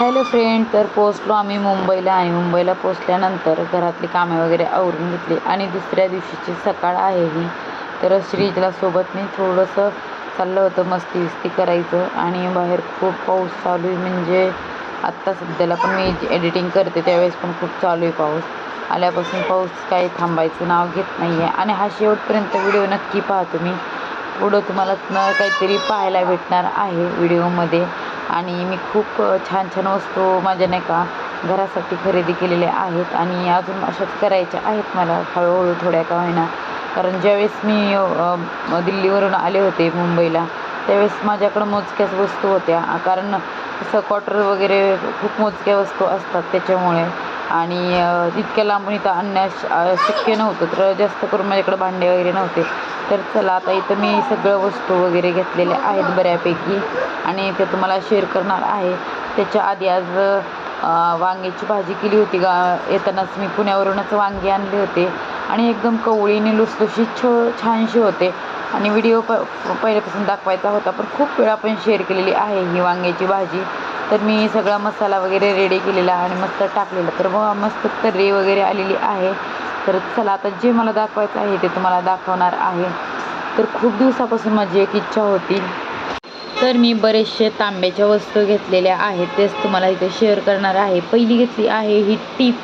Hello friend तर पोचलो आम्ही मुंबईला. आणि मुंबईला पोचल्यानंतर घरातली कामे वगैरे आवरून घेतली. आणि दुसऱ्या दिवशीची सकाळ आहे ही. तर श्रीजला सोबत मी थोडंसं चाललं होतं मस्ती विस्ती करायचं. आणि बाहेर खूप पाऊस चालू आहे. म्हणजे आत्ता सध्याला पण मी एडिटिंग करते. त्यावेळेस पण खूप चालू आहे पाऊस. आल्यापासून पाऊस काही थांबायचं नाव घेत नाही आहे आणि हा शेवटपर्यंत व्हिडिओ नक्की पाहा तुम्ही. पुढं तुम्हाला काहीतरी पाहायला भेटणार आहे व्हिडिओमध्ये. आणि मी खूप छान छान वस्तू माझ्या नाही का घरासाठी खरेदी केलेल्या आहेत आणि अजून अशाच करायच्या आहेत मला हळूहळू थोड्या का होईना. कारण ज्यावेळेस मी दिल्लीवरून आले होते मुंबईला त्यावेळेस माझ्याकडं मोजक्याच वस्तू होत्या. कारण असं क्वार्टर वगैरे खूप मोजक्या वस्तू असतात त्याच्यामुळे. आणि इतक्या लांबून इथं आणण्यास शक्य नव्हतं तर जास्त करून माझ्याकडं भांडे वगैरे नव्हते. तर चला आता इथं मी सगळं वस्तू वगैरे घेतलेल्या आहेत बऱ्यापैकी आणि ते तुम्हाला शेअर करणार आहे. त्याच्या आधी आज वांग्याची भाजी केली होती गा येतानाच मी पुण्यावरूनच वांगे आणले होते. आणि एकदम कवळीने लुसलुशी छो छानशी होते. आणि व्हिडिओ प पहिल्यापासून दाखवायचा होता पण खूप वेळा पण शेअर केलेली आहे ही वांग्याची भाजी. तर मी सगळा मसाला वगैरे रेडी केलेला आणि मस्त टाकलेला. तर मग मस्त तर्री वगैरे आलेली आहे. तर चला आता जे मला दाखवायचं आहे ते तुम्हाला दाखवणार आहे. तर खूप दिवसापासून माझी एक इच्छा होती. तर मी बरेचसे तांब्याच्या वस्तू घेतलेल्या आहेत तेच तुम्हाला इथे शेअर करणार आहे. पहिली घेतली आहे ही टीप.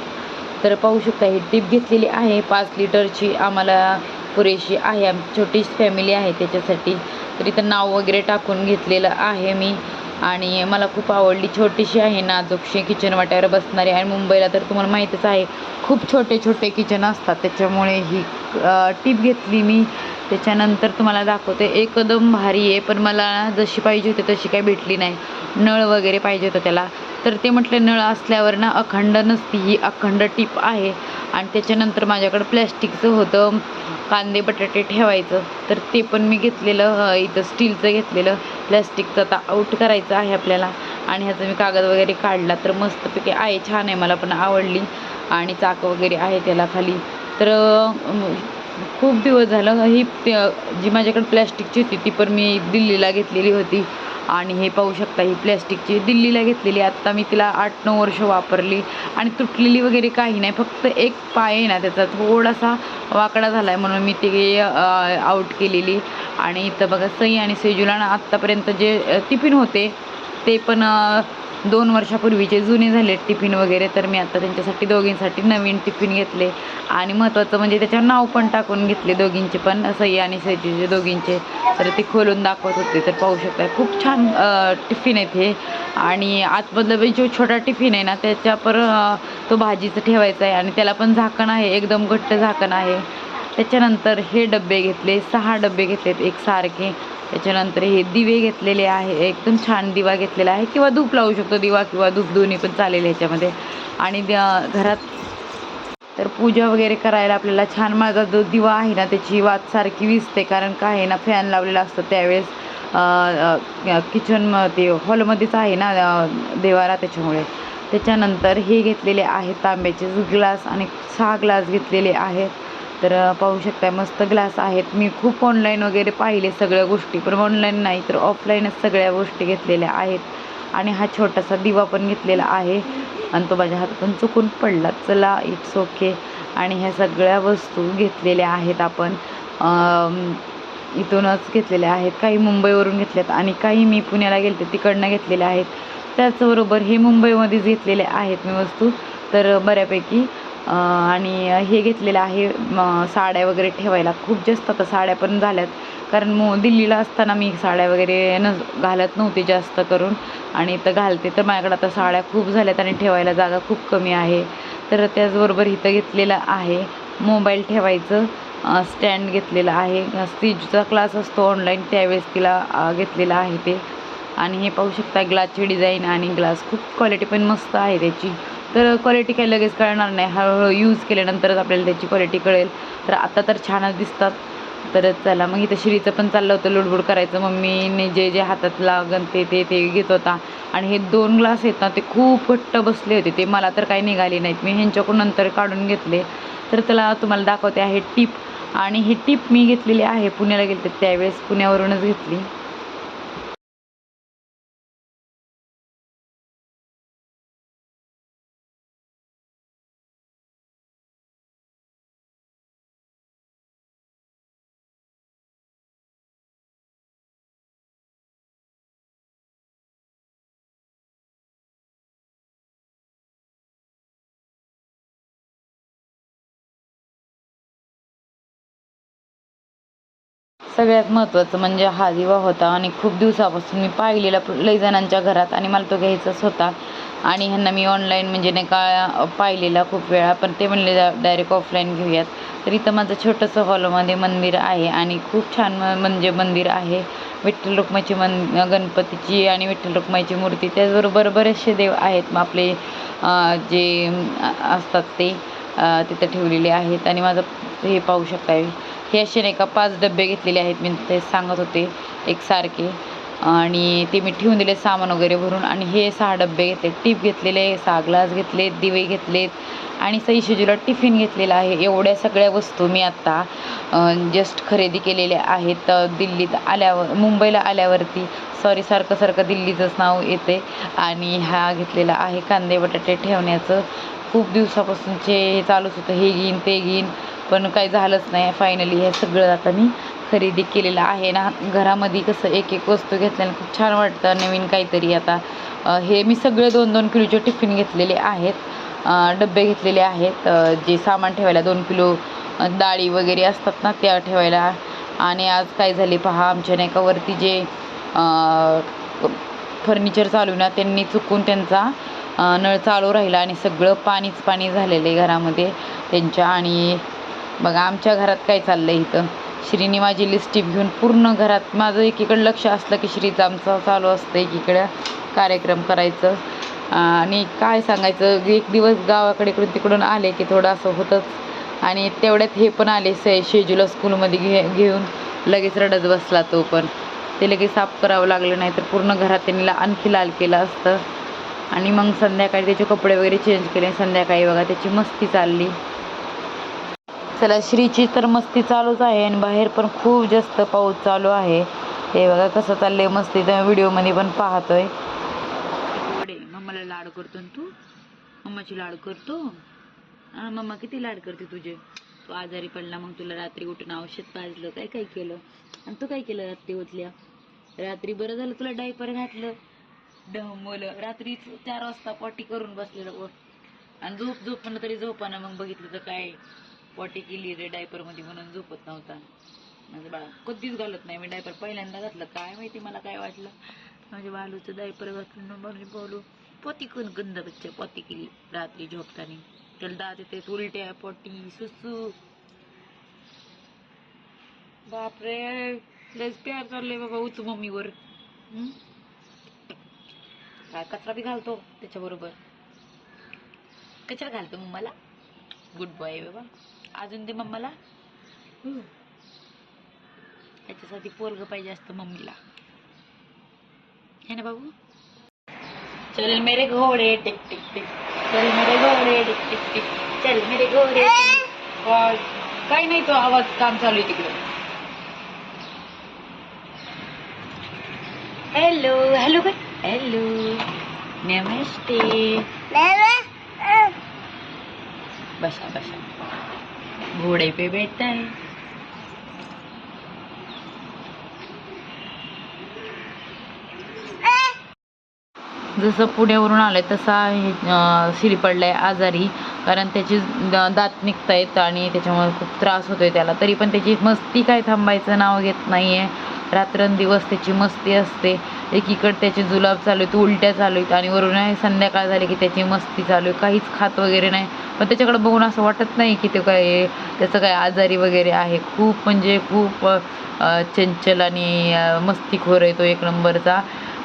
तर पाहू शकता ही टीप घेतलेली आहे. पाच लिटरची आम्हाला पुरेशी आहे. आम छोटीच फॅमिली आहे त्याच्यासाठी. तर इथं नाव वगैरे टाकून घेतलेलं आहे मी. आणि मला खूप आवडली. छोटीशी आहे नाजूकशी किचन वाट्यावर बसणारी आणि मुंबईला तर तुम्हाला माहीतच आहे खूप छोटे छोटे किचन असतात. त्याच्यामुळे ही टीप घेतली मी. त्याच्यानंतर तुम्हाला दाखवते एकदम भारी आहे. पण मला जशी पाहिजे होती तशी काही भेटली नाही. नळ वगैरे पाहिजे होतं त्याला. तर ते म्हटलं नळ असल्यावर ना अखंड नसती ही अखंड टीप आहे. आणि त्याच्यानंतर माझ्याकडं प्लॅस्टिकचं होतं. कांदे बटाटे ठेवायचं. तर ते पण मी घेतलेलं इथं स्टीलचं घेतलेलं. प्लॅस्टिकचं आता आऊट करायचं आहे आपल्याला. आणि ह्याचं मी कागद वगैरे काढला तर मस्तपैकी आहे छान आहे मला पण आवडली. आणि चाक वगैरे आहे त्याला खाली. तर खूप दिवस झालं. ही जी माझ्याकडे प्लॅस्टिकची होती ती पण मी दिल्लीला घेतलेली होती. आणि हे पाहू शकता ही प्लॅस्टिकची दिल्लीला घेतलेली. आत्ता मी तिला आठ नऊ वर्ष वापरली. आणि तुटलेली वगैरे काही नाही. फक्त एक पाय आहे ना त्याचा थोडासा वाकडा झाला आहे म्हणून मी ती आऊट केलेली. आणि इथं बघा सई आणि सेजूला ना आत्तापर्यंत जे टिफिन होते ते पण दोन वर्षापूर्वीचे जुने झाले टिफिन वगैरे तर मी आता त्यांच्यासाठी दोघींसाठी नवीन टिफिन घेतले. आणि महत्त्वाचं म्हणजे त्याच्यावर नाव पण टाकून घेतले दोघींचे पण सई आणि सईचे दोघींचे. तर ते खोलून दाखवत होते तर पाहू शकता खूप छान टिफिन आहेत हे. आणि आतमधलं म्हणजे जो छोटा टिफिन आहे ना त्याच्यापर तो भाजीचं ठेवायचा आहे. आणि त्याला पण झाकण आहे एकदम घट्ट झाकण आहे. त्याच्यानंतर हे डबे घेतले सहा डबे घेतलेत एक सारखे त्याच्यानंतर हे दिवे घेतलेले आहे एकदम छान दिवा घेतलेला आहे. किंवा धूप लावू शकतो दिवा किंवा धूप दोन्ही पण चालेल ह्याच्यामध्ये. आणि घरात तर पूजा वगैरे करायला आपल्याला छान माझा जो दिवा आहे ना त्याची वात सारखी विजते. कारण काय आहे ना फॅन लावलेला असतो त्यावेळेस किचन ते हॉलमध्येच आहे ना देवारा त्याच्यामुळे. त्याच्यानंतर हे घेतलेले आहेत तांब्याचे ग्लास आणि सहा ग्लास घेतलेले आहेत. तर पाहू शकता मस्त ग्लास आहेत. मी खूप ऑनलाईन वगैरे पाहिले सगळ्या गोष्टी पण ऑनलाईन नाही तर ऑफलाईनच सगळ्या गोष्टी घेतलेल्या आहेत. आणि हा छोटासा दिवा पण घेतलेला आहे. आणि तो माझ्या हातातून चुकून पडला. चला इट्स ओके आणि ह्या सगळ्या वस्तू घेतलेल्या आहेत आपण. इथूनच घेतलेल्या आहेत. काही मुंबईवरून घेतल्यात आणि काही मी पुण्याला गेले तिकडनं घेतलेल्या आहेत. त्याचबरोबर हे मुंबईमध्येच घेतलेले आहेत मी वस्तू. तर बऱ्यापैकी आणि हे घेतलेलं आहे साड्या वगैरे ठेवायला. खूप जास्त आता साड्या पण झाल्यात. कारण मो दिल्लीला असताना मी साड्या वगैरे न घालत नव्हते जास्त करून. आणि इथं घालते तर माझ्याकडे आता साड्या खूप झाल्यात आणि ठेवायला जागा खूप कमी आहे. तर त्याचबरोबर इथं घेतलेलं आहे मोबाईल ठेवायचं. स्टँड घेतलेलं आहे. स्टीजचा क्लास असतो ऑनलाईन त्यावेळेस तिला घेतलेलं आहे ते. आणि हे पाहू शकता ग्लासची डिझाईन आणि ग्लास. खूप क्वालिटी पण मस्त आहे त्याची. तर क्वालिटी काही लगेच कळणार नाही. हळूहळू यूज केल्यानंतरच आपल्याला त्याची क्वालिटी कळेल. तर आता तर छानच दिसतात. तर चला मग इथं श्रीचं पण चाललं होतं लुडबुड करायचं. मम्मीने जे जे हातात लागन ते ते ते घेत होता. आणि हे दोन ग्लास आहेत ना ते खूप घट्ट बसले होते. ते मला तर काही निघाले नाहीत. मी ह्यांच्याकडून नंतर काढून घेतले. तर त्याला तुम्हाला दाखवते आहे टीप आणि ही टीप मी घेतलेली आहे. पुण्याला गेले त्यावेळेस. पुण्यावरूनच घेतली. सगळ्यात महत्त्वाचं म्हणजे हा दिवा होता आणि खूप दिवसापासून मी पाहिलेला लई जणांच्या घरात आणि मला तो घ्यायचाच होता. आणि ह्यांना मी ऑनलाईन म्हणजे नाही का पाहिलेला खूप वेळा पण ते म्हणले डायरेक्ट ऑफलाईन घेऊयात. तर इथं माझं छोटंसं हॉलमध्ये मंदिर आहे आणि खूप छान म्हणजे मंदिर आहे. विठ्ठल रुक्माची मन गणपतीची आणि विठ्ठल रुक्माईची मूर्ती. त्याचबरोबर बरेचसे देव आहेत. मग आपले जे असतात ते तिथं ठेवलेले आहेत. आणि माझं हे पाहू शकताय हे असे नाही का पाच डबे घेतलेले आहेत. मी ते सांगत होते एकसारखे आणि ते मी ठेवून दिले सामान वगैरे भरून. आणि हे सहा डबे घेतले. टीप घेतलेले सहा ग्लास घेतले दिवे घेतलेत. आणि सई शिजूला टिफिन घेतलेला आहे. एवढ्या सगळ्या वस्तू मी आत्ता जस्ट खरेदी केलेल्या आहेत. दिल्लीत आल्यावर मुंबईला आल्यावरती. सॉरी सारखं सारखं दिल्लीचंच नाव येते. आणि हा घेतलेला आहे कांदे बटाटे ठेवण्याचं. खूप दिवसापासूनचे हे चालूच होतं. हे घेईन ते घेईन. पण काही झालंच नाही. फायनली हे सगळं आता मी खरेदी केलेलं आहे ना. घरामध्ये कसं एक एक वस्तू घेतल्याने खूप छान वाटतं. नवीन काहीतरी आता हे मी सगळे दोन दोन किलोचे टिफिन घेतलेले आहेत. डबे घेतलेले आहेत. जे सामान ठेवायला दोन किलो डाळी वगैरे असतात ना त्या ठेवायला. आणि आज काय झाले पहा आमच्या नाही का वरती जे फर्निचर चालू ना त्यांनी चुकून त्यांचा नळ चालू राहिला आणि सगळं पाणीच पाणी झालेलं आहे घरामध्ये. त्यांच्या आणि बघा आमच्या घरात काय चाललं आहे इथं? श्रीनी माझी लिस्टिप घेऊन पूर्ण घरात माझं एकीकडं लक्ष असलं की श्रीचं आमचं चालू असतं एकीकडं कार्यक्रम करायचं. आणि काय सांगायचं एक दिवस गावाकडे इकडून तिकडून आले की थोडं असं होतंच. आणि तेवढ्यात हे पण आले से शेजूला स्कूलमध्ये घे घेऊन. लगेच रडत बसला तो पण. ते लगेच साफ करावं लागलं नाही तर पूर्ण घरात त्यांनी ला- आणखी लाल केलं असतं. आणि मग संध्याकाळी त्याचे कपडे वगैरे चेंज केले. संध्याकाळी बघा त्याची मस्ती चालली. चला श्रीची तर मस्ती चालूच आहे आणि बाहेर पण खूप जास्त पाऊस चालू आहे. हे बघा कसं चाललंय मस्ती तर व्हिडिओमध्ये पण पाहतोय. मम्माला लाड करतो तू? मम्माची लाड करतो? हा मम्मा किती लाड करते तुझे? तू आजारी पडला मग तुला रात्री उठून औषध पाजलं काय काय केलं? आणि तू काय केलं रात्री उठल्या? रात्री बरं झालं तुला डायपर घातलं? डमवलं रात्री चार वाजता पॉटी करून बसलेलं आणि झोप झोप तरी झोपानं मग बघितलं तर काय? पोटी केली रे डायपरमध्ये म्हणून झोपत नव्हता. माझं बाळा कधीच घालत नाही. मी डायपर पहिल्यांदा घातलं. काय माहिती मला काय वाटलं. माझ्या बालूचं डायपर घातलं म्हणून बोलू पोती कोण गंध बच्चा पोती केली रात्री झोपताना. त्याला दात येते उलट्या पोटी सुसू. बापरे लस प्यार चाललंय बाबा उच मम्मीवर. हम्म? काय कचरा बी घालतो त्याच्याबरोबर. कचरा घालतो मग मला. गुड बॉय बाबा. अजून दे मम्माला. हम्म. त्याच्यासाठी पोरग पाहिजे असतं मम्मीला. है ना बाबू? चल मेरे घोडे टिक टिक टिक. चल मेरे घोडे टिक टिक टिक. चल मेरे घोडे काही नाही तो आवाज़ काम चालू आहे तिकडे. हॅलो हॅलो काय हॅलो नमस्ते बसा बसा. घोड़े पे बैठता है जसं पुण्यावरून आलंय तसा हे, अं, शिरी पडलाय आजारी कारण त्याची दात निघतायत आणि त्याच्यामुळे खूप त्रास होतोय त्याला. तरी पण त्याची मस्ती काय थांबायचं नाव घेत नाहीये. रात्रंदिवस त्याची मस्ती असते. एकीकडे त्याचे जुलाब चालू आहेत उलट्या चालू आहेत आणि वरून आहे संध्याकाळ झाली की त्याची मस्ती चालू आहे. काहीच खात वगैरे नाही. पण त्याच्याकडे बघून असं वाटत नाही की ते काय त्याचं काय आजारी वगैरे आहे. खूप म्हणजे खूप चंचल आणि मस्तीखोर आहे तो एक नंबरचा.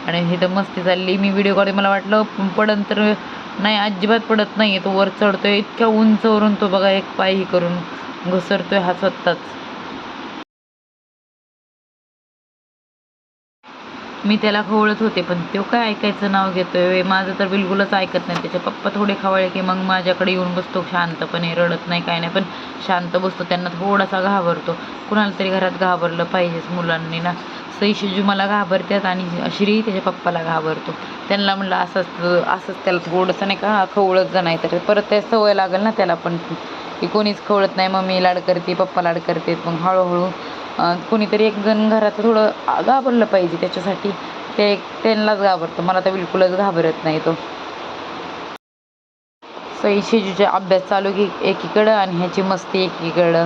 आणि हे तर मस्ती चालली. मी व्हिडिओ काढते मला वाटलं पडन तर नाही अजिबात पडत नाही तो वर चढतोय इतक्या उंचवरून तो बघा एक पायही करून घसरतोय हा स्वतःच. मी त्याला खवळत होते पण तो काय ऐकायचं नाव घेतोय? माझं तर बिलकुलच ऐकत नाही. त्याचे पप्पा थोडे खवळले की मग माझ्याकडे येऊन बसतो शांतपणे रडत नाही काय नाही पण शांत बसतो. त्यांना थोडासा घाबरतो. कुणाला तरी घरात घाबरलं पाहिजेच मुलांनी ना. सई शिजू मला घाबरतात आणि श्री त्याच्या पप्पाला घाबरतो. त्यांना म्हणलं असंच असंच त्याला थोडंसं नाही का खवळत जा नाही तर परत त्या सवय लागेल ना त्याला पण. की कोणीच खवळत नाही मम्मी लाड करते पप्पा लाड करते मग हळूहळू कोणीतरी एक जण घरात थोडं घाबरलं पाहिजे त्याच्यासाठी. ते त्यांनाच घाबरतो. मला तर बिलकुलच घाबरत नाही तो. सई शिजूचा अभ्यास चालू की एकीकडं आणि ह्याची मस्ती एकीकडं.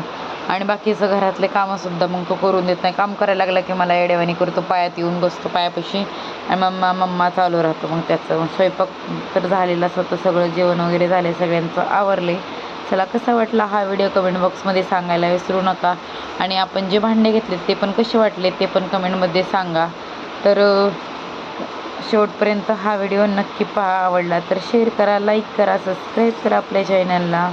आणि बाकीचं घरातले कामंसुद्धा मग तो करून देत नाही. काम करायला लागला की मला येड्यावानी करतो. पायात येऊन बसतो पायापाशी. आणि मम्मा मम्मा चालू राहतो मग त्याचं. स्वयंपाक तर झालेलाच होतं. सगळं जेवण वगैरे झाले सगळ्यांचं. आवरले चला कसा वाटला हा व्हिडिओ कमेंट बॉक्समध्ये सांगायला विसरू नका. आणि आपण जे भांडे घेतले ते पण कसे वाटले ते पण कमेंटमध्ये सांगा. तर शेवटपर्यंत हा व्हिडिओ नक्की पहा आवडला तर शेअर करा लाईक करा सबस्क्राईब करा आपल्या चॅनलला